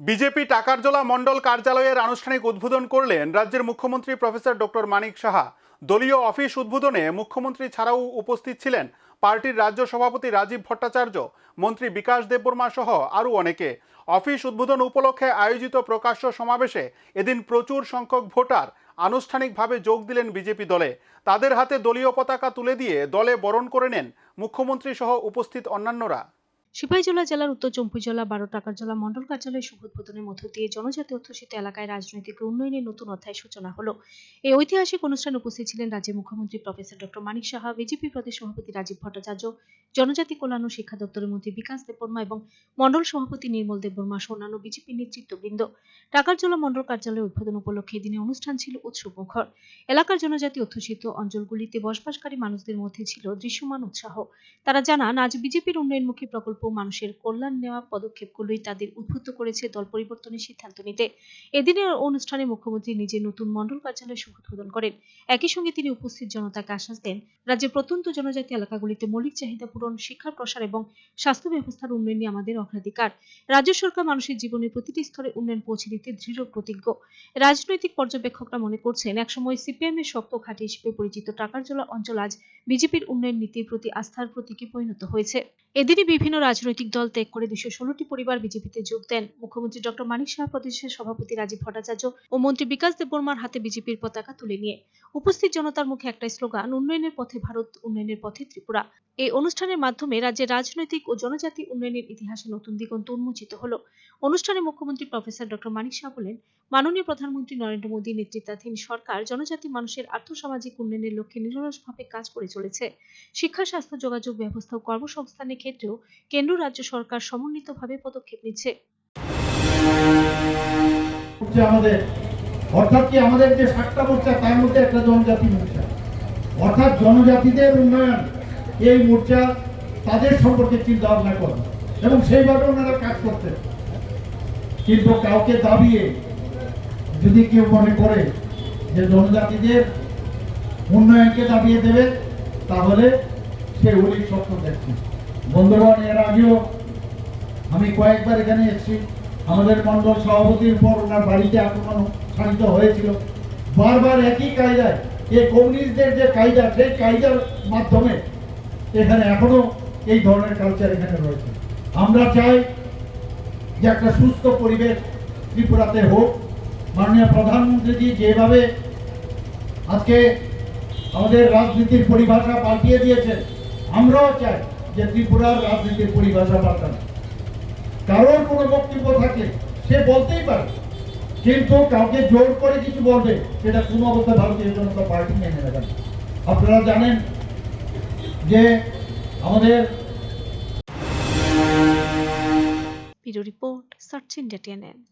BJP টাকারজোলা মণ্ডল কার্যালয়ের আনুষ্ঠানিক উদ্বোধন করলেন রাজ্যের মুখ্যমন্ত্রী প্রফেসর ডক্টর মানিক সাহা। দলীয় অফিস উদ্বোধনে মুখ্যমন্ত্রী ছাড়াও উপস্থিত ছিলেন পার্টির রাজ্য সভাপতি রাজীব ভট্টাচার্য, মন্ত্রী বিকাশ দেববর্মা সহ আরও অনেকে। অফিস উদ্বোধন উপলক্ষে আয়োজিত প্রকাশ্য সমাবেশে এদিন প্রচুর সংখ্যক ভোটার আনুষ্ঠানিকভাবে যোগ দিলেন বিজেপি দলে। তাদের হাতে দলীয় পতাকা তুলে দিয়ে দলে বরণ করে নেন মুখ্যমন্ত্রী সহ উপস্থিত অন্যান্যরা। সিপাহীজলা জেলার উত্তর চম্পুই জেলা বারো টাকার জেলা মন্ডল কার্যালয়ের শুভ উদ্বোধনের মধ্য দিয়ে জনজাতি অধ্যুষিত এলাকায় রাজনৈতিক উন্নয়নের নতুন অধ্যায় সূচনা হলো। এই ঐতিহাসিক অনুষ্ঠানে উপস্থিত ছিলেন রাজ্যের মুখ্যমন্ত্রী professor doctor Manik Saha, BJP প্রদেশ সভাপতি রাজীব ভট্টাচার্য, জনজাতি কল্যাণ ও শিক্ষা দপ্তরের মন্ত্রী বিকাশ দেববর্মা এবং মন্ডল সভাপতি নির্মল দেববর্মা সহ অন্যান্য বিজেপি নেতৃত্ববৃন্দ। টাকারজলা মন্ডল কার্যালয় উদ্বোধন উপলক্ষে এদিনে অনুষ্ঠান ছিল উৎসব মুখর এলাকার জনজাতি অধ্যুষিত অঞ্চলগুলিতে বসবাসকারী মানুষদের মধ্যে ছিল দৃশ্যমান উৎসাহ। তারা জানান, আজ বিজেপির উন্নয়নমুখী প্রকল্প মানুষের কল্যাণ নেওয়া পদক্ষেপগুলোই তাদের উদ্বুদ্ধ করেছে দল পরিবর্তনের সিদ্ধান্ত নিতে। এদিনের অনুষ্ঠানে মুখ্যমন্ত্রী নিজে নতুন মন্ডল কার্যালয় শুভ উদ্বোধন করেন। একই সঙ্গে তিনি উপস্থিত জনতাকে আশ্বাস দেন, রাজ্যের প্রত্যন্ত জনজাতি এলাকাগুলিতে মৌলিক চাহিদা পূরণ, শিক্ষার প্রসার এবং স্বাস্থ্য ব্যবস্থার উন্নয়নই আমাদের অগ্রাধিকার। রাজ্য সরকার মানুষের জীবনের প্রতিটি স্তরে উন্নয়ন পৌঁছে দিতে দৃঢ় প্রতিজ্ঞ। রাজনৈতিক পর্যবেক্ষকরা মনে করছেন, একসময় সিপিএম এর শক্ত ঘাঁটি হিসেবে পরিচিত টাকারজলা অঞ্চল আজ বিজেপির উন্নয়ন নীতির প্রতি আস্থার প্রতীকে পরিণত হয়েছে। এদিনই বিভিন্ন রাজনৈতিক দল ত্যাগ করে দুশো ষোলোটি পরিবার বিজেপিতে যোগ দেন। মুখ্যমন্ত্রী ডক্টর মানিক শাহ প্রদেশের সভাপতি রাজীব ভট্টাচার্য ও মন্ত্রী বিকাশ দেববর্মার হাতে বিজেপির পতাকা তুলে নিয়ে। উপস্থিত জনতার মুখে একটাই স্লোগান, উন্নয়নের পথে ভারত, উন্নয়নের পথে ত্রিপুরা। এই অনুষ্ঠানের মাধ্যমে রাজ্যের রাজনৈতিক ও জনজাতি উন্নয়নের ইতিহাসে নতুন দিগন্ত উন্মোচিত হলো। অনুষ্ঠানে মুখ্যমন্ত্রী প্রফেসর ডক্টর মানিক শাহ বলেন, মাননীয় প্রধানমন্ত্রী নরেন্দ্র মোদী নেতৃত্বাধীন সরকার জনজাতি মানুষের আর্থসামাজিক উন্নয়নের লক্ষ্যে নিরলসভাবে কাজ করে চলেছে। শিক্ষা, স্বাস্থ্য, যোগাযোগ ব্যবস্থা ও কর্মসংস্থানের ক্ষেত্রেও কেন্দ্র রাজ্য সরকার সমন্বিতভাবে পদক্ষেপ নিচ্ছে। অর্থাৎ কি আমাদের যে সাতটা মোর্চা, তার মধ্যে একটা জনজাতি মোর্চা। অর্থাৎ জনজাতিদের উন্নয়ন, এই মোর্চা তাদের সম্পর্কে এবং সেইভাবে ওনারা কাজ করতেন। কিন্তু কাউকে দাবিয়ে যদি কেউ মনে করে যে জনজাতিদের উন্নয়নকে দাবিয়ে দেবে তাহলে সে অলিক স্বপ্ন দেখছে বন্ধুগণ, এর আগেও আমি কয়েকবার এখানে এসেছি। আমাদের মন্ডল সভাপতির উপর ওনার বাড়িতে আক্রমণ সাধিত হয়েছিল। বারবার একই কায়দায় এই কমিউনিস্টদের যে কায়দা, সেই কায়দার মাধ্যমে এখানে এখনও এই ধরনের কালচার এখানে রয়েছে। আমরা চাই যে একটা সুস্থ পরিবেশ ত্রিপুরাতে হোক। মাননীয় প্রধানমন্ত্রীজি যেভাবে আজকে আমাদের রাজনীতির পরিভাষা পাল্টিয়ে দিয়েছে আমরাও চাই যে ত্রিপুরার রাজনীতির পরিভাষা পাল্টানো। কারোর কোনো বক্তব্য থাকলে সে বলতেই পারে। কিন্তু কাউকে জোর করে কিছু বলবে, সেটা কোনো অবস্থায় ভারতীয় জনতা পার্টি মেনে নেবে না। আপনারা জানেন যে আমাদের রিপোর্ট, সার্চ ইন্ডিয়া